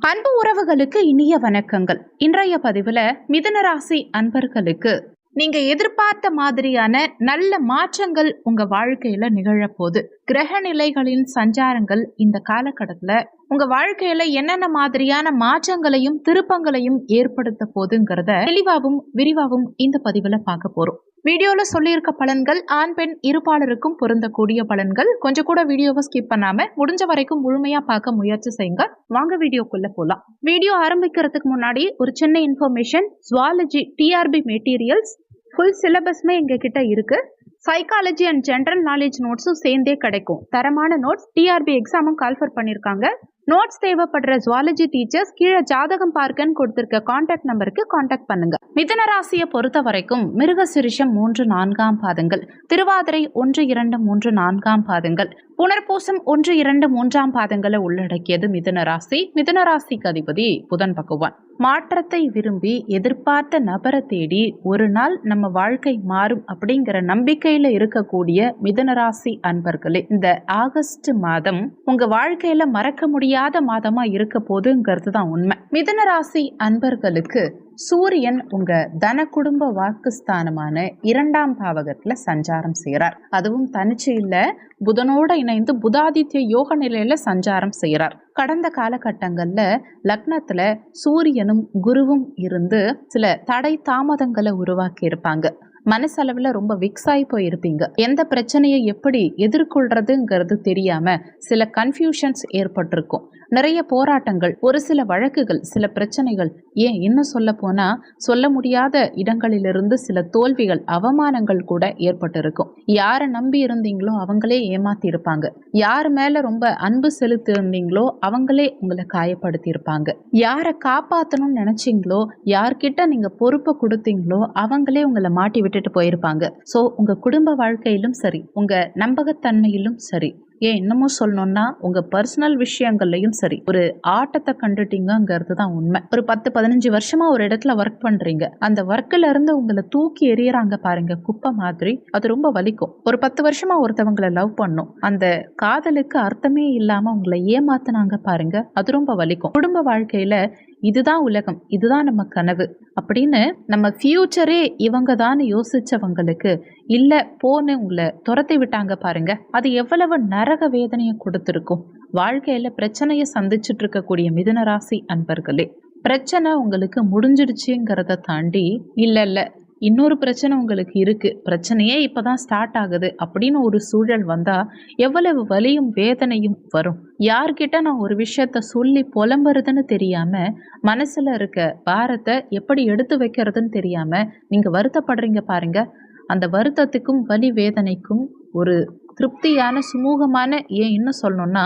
அன்பு உறவுகளுக்கு இனிய வணக்கங்கள். இன்றைய பதிவுல மிதுன ராசி அன்பர்களுக்கு நீங்க எதிர்பார்த்த மாதிரியான நல்ல மாற்றங்கள் உங்க வாழ்க்கையில நிகழப்போகுது. கிரக நிலைகளின் சஞ்சாரங்கள் இந்த காலகட்டத்துல உங்க வாழ்க்கையில என்னென்ன மாதிரியான மாற்றங்களையும் திருப்பங்களையும் ஏற்படுத்த போதுங்கிறத தெளிவாகவும் விரிவாகவும் இந்த பதிவுல பார்க்க போறோம். வீடியோவில் சொல்லியிருக்க பலன்கள் ஆண் பெண் இருப்பாளருக்கும் பொருந்தக்கூடிய பலன்கள். கொஞ்சம் கூட வீடியோவை ஸ்கிப் பண்ணாமல் முடிஞ்ச வரைக்கும் முழுமையாக பார்க்க முயற்சி செய்யுங்க. வாங்க வீடியோக்குள்ளே போகலாம் வீடியோ ஆரம்பிக்கிறதுக்கு முன்னாடி ஒரு சின்ன information zoology TRB materials full சிலபஸ்மே எங்ககிட்ட இருக்குது சைக்காலஜி அண்ட் ஜென்ரல் நாலேஜ் நோட்ஸும் சேர்ந்தே கிடைக்கும். தரமான நோட்ஸ் டிஆர்பி எக்ஸாமும் கால்ஃபர் பண்ணியிருக்காங்க நோட்ஸ் தேவைப்படுற ஜுவாலஜி டீச்சர்ஸ் கீழே ஜாதகம் பார்க்கன்னு கொடுத்திருக்க காண்டாக்ட் நம்பருக்கு காண்டாக்ட் பண்ணுங்க. மிதன ராசியை பொறுத்த வரைக்கும் மிருக சிரிஷம் மூன்று நான்காம் பாதங்கள். திருவாதிரை ஒன்று இரண்டு மூன்று நான்காம் பாதங்கள். புனர்பூசம் ஒன்று இரண்டு மூன்றாம் பாதங்களை உள்ளடக்கியது மிதன ராசி. மிதன ராசிக்கு அதிபதி புதன் பகவான். மாற்றத்தை விரும்பி எதிர்பார்த்த நபரை தேடி ஒரு நாள் நம்ம வாழ்க்கை மாறும் அப்படிங்கிற நம்பிக்கையில இருக்கக்கூடிய மிதனராசி அன்பர்களே இந்த ஆகஸ்ட் மாதம் உங்க வாழ்க்கையில மறக்க முடியாத மாதமா இருக்க போதுங்கிறது தான் உண்மை. மிதனராசி அன்பர்களுக்கு சூரியன் உங்க தன குடும்ப வாக்குஸ்தானமான இரண்டாம் பாவகத்துல சஞ்சாரம் செய்கிறார் அதுவும் தனிச்சு இல்ல புதனோட இணைந்து புதாதித்ய யோக நிலையில சஞ்சாரம் செய்கிறார் கடந்த காலகட்டங்கள்ல லக்னத்துல சூரியனும் குருவும் இருந்து சில தடை தாமதங்களை உருவாக்கி இருப்பாங்க மனசளவில் ரொம்ப விக்ஸ் ஆகி போயிருப்பீங்க. எந்த பிரச்சனையை எப்படி எதிர்கொள்றதுங்கிறது தெரியாம சில கன்ஃபியூஷன்ஸ் ஏற்பட்டிருக்கும். நிறைய போராட்டங்கள் ஒரு சில வழக்குகள் சில பிரச்சனைகள். ஏன் இன்னும் சொல்ல போனா சொல்ல முடியாத இடங்களிலிருந்து சில தோல்விகள் அவமானங்கள் கூட ஏற்பட்டிருக்கும். யாரை நம்பி இருந்தீங்களோ அவங்களே ஏமாத்தி இருப்பாங்க. யார் மேல ரொம்ப அன்பு செலுத்தி இருந்தீங்களோ அவங்களே உங்களை காயப்படுத்தி இருப்பாங்க யாரை காப்பாற்றணும்னு நினைச்சீங்களோ யார்கிட்ட நீங்க பொறுப்பை கொடுத்தீங்களோ அவங்களே உங்களை மாட்டி விட்டுட்டு போயிருப்பாங்க. ஸோ உங்க குடும்ப வாழ்க்கையிலும் சரி உங்க நம்பகத்தன்மையிலும் சரி ஏன் இன்னமும் சொல்லணும்னா உங்க பர்சனல் விஷயங்கள்லயும் சரி ஒரு ஆட்டத்தை கண்டுட்டீங்கிறது தான் உண்மை. ஒரு பத்து பதினஞ்சு வருஷமா ஒரு இடத்துல ஒர்க் பண்றீங்க. அந்த ஒர்க்ல இருந்து உங்களை தூக்கி எறியறாங்க பாருங்க குப்பை மாதிரி. அது ரொம்ப வலிக்கும். ஒரு பத்து வருஷமா ஒருத்தவங்களை லவ் பண்ணும். அந்த காதலுக்கு அர்த்தமே இல்லாம உங்களை ஏமாத்தினாங்க பாருங்க அது ரொம்ப வலிக்கும். குடும்ப வாழ்க்கையில இதுதான் உலகம் இதுதான் நம்ம கனவு அப்படின்னு நம்ம ஃபியூச்சரே இவங்க தான் யோசிச்சவங்களுக்கு இல்லை போன்னு உங்களை துரத்தி விட்டாங்க பாருங்க அது எவ்வளவு நரக வேதனையை கொடுத்துருக்கும். வாழ்க்கையில பிரச்சனையை சந்திச்சுட்டு இருக்கக்கூடிய மிதுன ராசி அன்பர்களே பிரச்சனை உங்களுக்கு முடிஞ்சிடுச்சுங்கிறத தாண்டி இல்லை இல்லை இன்னொரு பிரச்சனை உங்களுக்கு இருக்குது பிரச்சனையே இப்போ தான் ஸ்டார்ட் ஆகுது. அப்படின்னு ஒரு சூழல் வந்தால் எவ்வளவு வலியும் வேதனையும் வரும். யார்கிட்ட நான் ஒரு விஷயத்த சொல்லி புலம்புறதுன்னு தெரியாமல் மனசில் இருக்க பாரத்தை எப்படி எடுத்து வைக்கிறதுன்னு தெரியாமல் நீங்கள் வருத்தப்படுறீங்க பாருங்க. அந்த வருத்தத்துக்கும் வலி வேதனைக்கும் ஒரு திருப்தியான சுமூகமான ஏன் இன்னும் சொல்லணும்னா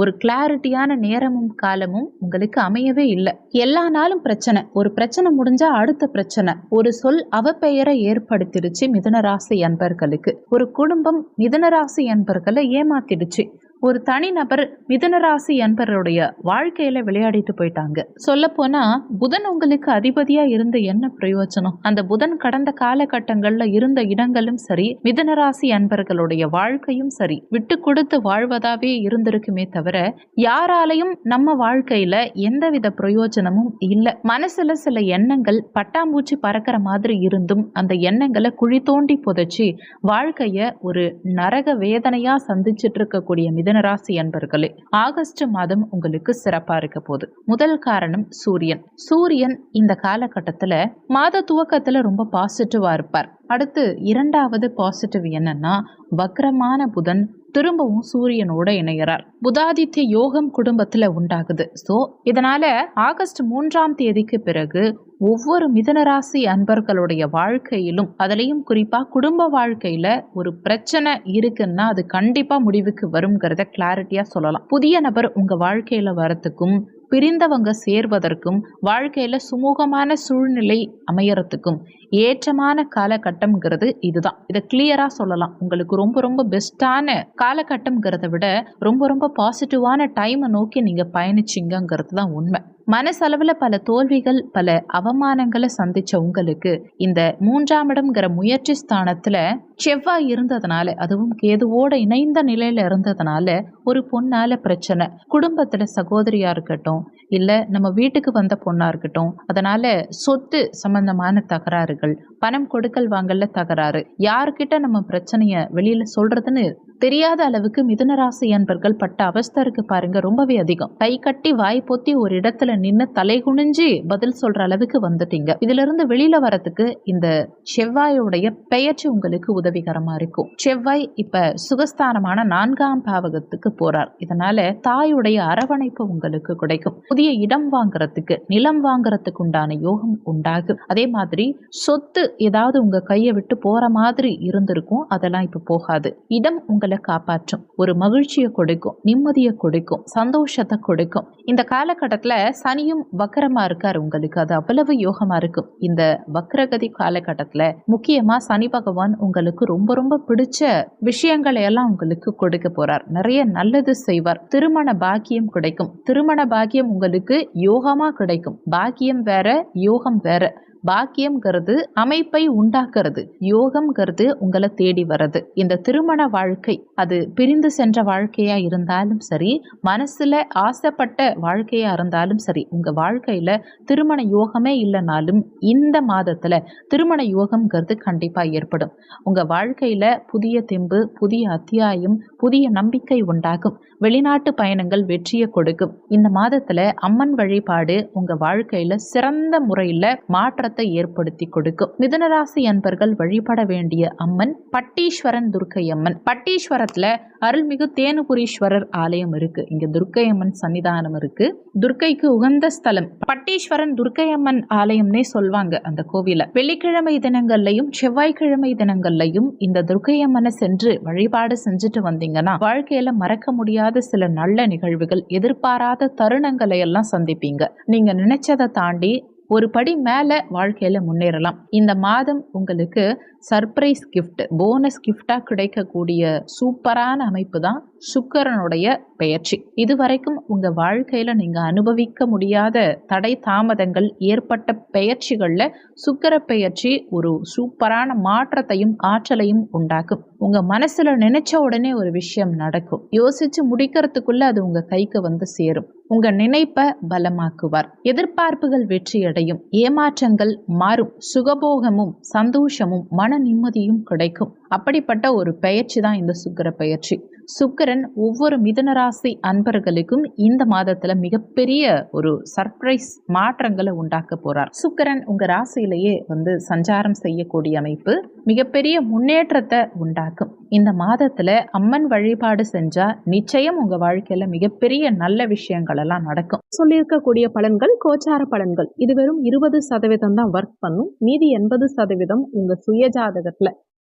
ஒரு கிளாரிட்டியான நேரமும் காலமும் உங்களுக்கு அமையவே இல்லை. எல்லா நாளும் பிரச்சனை. ஒரு பிரச்சனை முடிஞ்சா அடுத்த பிரச்சனை. ஒரு சொல் அவ பெயரை ஏற்படுத்திடுச்சு மிதனராசி அன்பர்களுக்கு. ஒரு குடும்பம் மிதனராசி அன்பர்களை ஏமாத்திடுச்சு. ஒரு தனிநபர் மிதுனராசி என்பருடைய வாழ்க்கையில விளையாடிட்டு போயிட்டாங்க. சொல்ல போனா புதன் உங்களுக்கு அதிபதியா இருந்த என்ன பிரயோஜனம்? அந்த புதன் கடந்த காலகட்டங்கள்ல இருந்த இடங்களும் சரி மிதுனராசி அன்பர்களுடைய வாழ்க்கையும் சரி விட்டு கொடுத்து வாழ்வதாவே இருந்திருக்குமே தவிர யாராலையும் நம்ம வாழ்க்கையில எந்தவித பிரயோஜனமும் இல்லை. மனசுல சில எண்ணங்கள் பட்டாம்பூச்சி பறக்கிற மாதிரி இருந்தும் அந்த எண்ணங்களை குழி தோண்டி புதைச்சி வாழ்க்கைய ஒரு நரக வேதனையா சந்திச்சிட்டு இருக்கக்கூடிய மிதனராசி அன்பர்களே ஆகஸ்ட் மாதம் உங்களுக்கு சிறப்பா இருக்க போகுது. முதல் காரணம் சூரியன். சூரியன் இந்த காலகட்டத்துல மாத துவக்கத்துல ரொம்ப பாசிட்டிவா இருப்பார். அடுத்து இரண்டாவது பாசிட்டிவ் என்னன்னா வக்ரமான புதன் திரும்பவும் சூரியனோட இணைகிறார் புதாதித்ய யோகம் குடும்பத்துல உண்டாகுது. ஸோ இதனால ஆகஸ்ட் மூன்றாம் தேதிக்கு பிறகு ஒவ்வொரு மிதனராசி அன்பர்களுடைய வாழ்க்கையிலும் அதுலேயும் குறிப்பாக குடும்ப வாழ்க்கையில் ஒரு பிரச்சனை இருக்குன்னா அது கண்டிப்பாக முடிவுக்கு வருங்கிறத கிளாரிட்டியாக சொல்லலாம். புதிய நபர் உங்கள் வாழ்க்கையில் வரத்துக்கும் பிரிந்தவங்க சேர்வதற்கும் வாழ்க்கையில் சுமூகமான சூழ்நிலை அமையறதுக்கும் ஏற்றமான காலகட்டம்ங்கிறது இதுதான். இதை கிளியரா சொல்லலாம். உங்களுக்கு ரொம்ப ரொம்ப பெஸ்டான காலகட்டம்ங்கிறத விட ரொம்ப ரொம்ப பாசிட்டிவான டைமை நோக்கி நீங்க பயணிச்சிங்கங்கிறது தான் உண்மை. மனசளவில் பல தோல்விகள் பல அவமானங்களை சந்திச்ச உங்களுக்கு இந்த மூன்றாம் இடம்ங்கிற முயற்சி ஸ்தானத்துல செவ்வாய் இருந்ததுனால அதுவும் கேதுவோட இணைந்த நிலையில இருந்ததுனால ஒரு பொண்ணால பிரச்சனை. குடும்பத்துல சகோதரியா இருக்கட்டும் இல்லை நம்ம வீட்டுக்கு வந்த பொண்ணாக இருக்கட்டும் அதனால் சொத்து சம்பந்தமான தகராறுகள் பணம் கொடுக்கல் வாங்கல தகராறு யாருக்கிட்ட நம்ம பிரச்சனையை வெளியில் சொல்கிறதுன்னு தெரியாத அளவுக்கு மிதுனராசி அன்பர்கள் பட்ட அவஸ்தை இருக்கு பாருங்க ரொம்பவே அதிகம். கை கட்டி வாய் பொத்தி ஒரு இடத்துல நின்று தலை குனிஞ்சு பதில் சொல்ற அளவுக்கு வந்துட்டீங்க. இதுல இருந்து வெளியில வரதுக்கு இந்த செவ்வாயோடைய பெயர்ச்சி உங்களுக்கு உதவிகரமா இருக்கும். செவ்வாய் இப்ப சுகஸ்தானமான நான்காம் பாவகத்துக்கு போறார். இதனால தாயுடைய அரவணைப்பு உங்களுக்கு கிடைக்கும். புதிய இடம் வாங்குறதுக்கு நிலம் வாங்குறதுக்கு உண்டான யோகம் உண்டாகும். அதே மாதிரி சொத்து ஏதாவது உங்க கையை விட்டு போற மாதிரி இருந்திருக்கும். அதெல்லாம் இப்ப போகாது. இடம் உங்களை காப்பாற்றும். ஒரு மகிழ்ச்சியை கொடுக்கும் நிம்மதியை கொடுக்கும் சந்தோஷத்தை கொடுக்கும். இந்த காலகட்டத்துல சனியும் வக்கரமாக இருக்கார் உங்களுக்கு. அது அவ்வளவு யோகமா இருக்கும். இந்த வக்ரகதி காலகட்டத்துல முக்கியமா சனி பகவான் உங்களுக்கு ரொம்ப ரொம்ப பிடிச்ச விஷயங்களை எல்லாம் உங்களுக்கு கொடுக்க போறார். நிறைய நல்லது செய்வார். திருமண பாக்கியம் கிடைக்கும். திருமண பாக்கியம் உங்களுக்கு யோகமா கிடைக்கும். பாக்கியம் வேற யோகம் வேற. பாக்கியம்ங்கிறது அமைப்பை உண்டாக்குறது. யோகம்ங்கிறது உங்களை தேடி வர்றது. இந்த திருமண வாழ்க்கை அது பிரிந்து சென்ற வாழ்க்கையா இருந்தாலும் சரி மனசுல ஆசைப்பட்ட வாழ்க்கையா இருந்தாலும் சரி உங்க வாழ்க்கையில திருமண யோகமே இல்லைனாலும் இந்த மாதத்துல திருமண யோகம்ங்கிறது கண்டிப்பா ஏற்படும். உங்க வாழ்க்கையில புதிய தெம்பு புதிய அத்தியாயம் புதிய நம்பிக்கை உண்டாகும். வெளிநாட்டு பயணங்கள் வெற்றியை கொடுக்கும். இந்த மாதத்துல அம்மன் வழிபாடு உங்க வாழ்க்கையில சிறந்த முறையில மாற்றத்தை ஏற்படுத்தி கொடுக்கும். மிதனராசி அன்பர்கள் வழிபட வேண்டிய அம்மன் பட்டீஸ்வரன் துர்க்கை அம்மன் பட்டீஸ்வரத்துல அருள்மிகு தேனுபுரீஸ்வரர் ஆலயம் இருக்கு. இங்க துர்க்கை அம்மன் சன்னிதானம் இருக்கு. துர்க்கைக்கு உகந்த ஸ்தலம். பட்டீஸ்வரன் துர்க்கை அம்மன் ஆலயம்னே சொல்வாங்க அந்த கோவில. வெள்ளிக்கிழமை தினங்கள்லையும் செவ்வாய்க்கிழமை தினங்கள்லையும் இந்த துர்க்கை அம்மனை சென்று வழிபாடு செஞ்சுட்டு வந்தீங்கன்னா வாழ்க்கையில மறக்க முடியாத சில நல்ல நிகழ்வுகள் எதிர்பாராத தருணங்களை எல்லாம் சந்திப்பீங்க. நீங்க நினைச்சதை தாண்டி ஒரு படி மேலே வாழ்க்கையில் முன்னேறலாம். இந்த மாதம் உங்களுக்கு சர்ப்ரைஸ் கிஃப்ட் போனஸ் கிஃப்டாக கிடைக்கக்கூடிய சூப்பரான அமைப்பு தான் சுக்கரனுடைய பெயர்ச்சி. இதுவரைக்கும் உங்கள் வாழ்க்கையில் நீங்கள் அனுபவிக்க முடியாத தடை தாமதங்கள் ஏற்பட்ட பெயர்ச்சிகளில் சுக்கர பெயர்ச்சி ஒரு சூப்பரான மாற்றத்தையும் ஆற்றலையும் உண்டாக்கும். உங்கள் மனசில் நினைச்ச உடனே ஒரு விஷயம் நடக்கும். யோசிச்சு முடிக்கிறதுக்குள்ளே அது உங்கள் கைக்கு வந்து சேரும். உங்க நினைப்பை பலமாக்குவார். எதிர்பார்ப்புகள் வெற்றியடையும். ஏமாற்றங்கள் மாறும். சுகபோகமும் சந்தோஷமும் மன நிம்மதியும் கிடைக்கும். அப்படிப்பட்ட ஒரு பயிற்சி தான் இந்த சுக்கர பயிற்சி சுக்கரன் ஒவ்வொரு மிதனராசி அன்பர்களுக்கும் இந்த மாதத்துல மிகப்பெரிய ஒரு சர்ப்ரைஸ் மாற்றங்களை உண்டாக்க போறார். சுக்கரன் உங்க ராசியிலேயே வந்து சஞ்சாரம் செய்யக்கூடிய அமைப்பு மிகப்பெரிய முன்னேற்றத்தை உண்டாக்கும். இந்த மாதத்துல அம்மன் வழிபாடு செஞ்சா நிச்சயம் உங்க வாழ்க்கையில மிகப்பெரிய நல்ல விஷயங்கள் எல்லாம் நடக்கும். சொல்லியிருக்கக்கூடிய பலன்கள் கோச்சார பலன்கள். இது வெறும் இருபது சதவீதம் தான் ஒர்க் பண்ணும். மீதி எண்பது சதவீதம் உங்க சுய ஜாதகத்துல